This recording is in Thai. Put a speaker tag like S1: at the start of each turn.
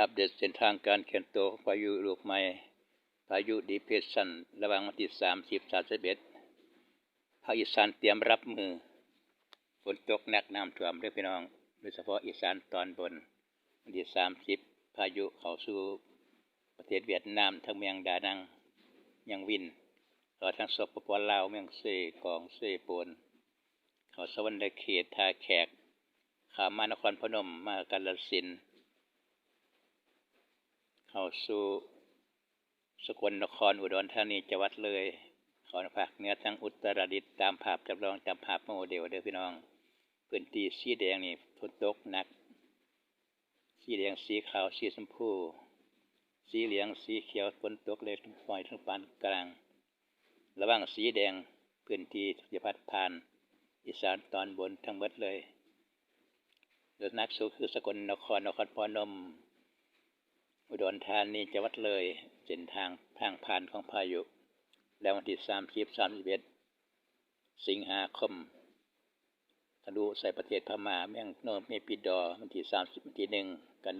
S1: อัปเดตเส้นทางการเคลื่อนตัวของพายุลูกใหม่ พายุดีเพรสชันระหว่างวันที่30 31ภาคอีสานเตรียมรับมือ ฝนตกหนักน้ำท่วมเด้อพี่น้อง โดยเฉพาะอีสานตอนบน วันที่30พายุเข้าสู่ประเทศเวียดนามทั้งเมืองดานังเมืองวินต่อทางสปปลาวเมืองเซกองเซปนเขาสวรรค์เขตท่าแขกขามานครพนมมากาฬสินธ์ เข้าสู่สกลนครอุดรธานีจังหวัดเลยเขาภาคเหนือทั้งอุตรดิตถ์ตามภาพจำลองตามภาพโมเดลเด้อพี่น้อง พื้นที่สีแดงนี่ฝนตกหนัก สีแดงสีขาวสีชมพู สีเหลืองสีเขียวฝนตกเล็กน้อยทั้งปานกลาง ระหว่างสีแดงพื้นที่จะพัดผ่านอีสานตอนบนทั้งหมดเลยโดยนักสู้คือสกลนครนครพนม อุดรธานีจังหวัดเลยเส้นทางทางผ่านของพายุ แล้ววันที่สามสิบสามสิบเอ็ดสิงหาคมทะลุใส่ประเทศพม่าเมืองโนมีปิดดอวันที่สามสิบวันที่หนึ่งกัน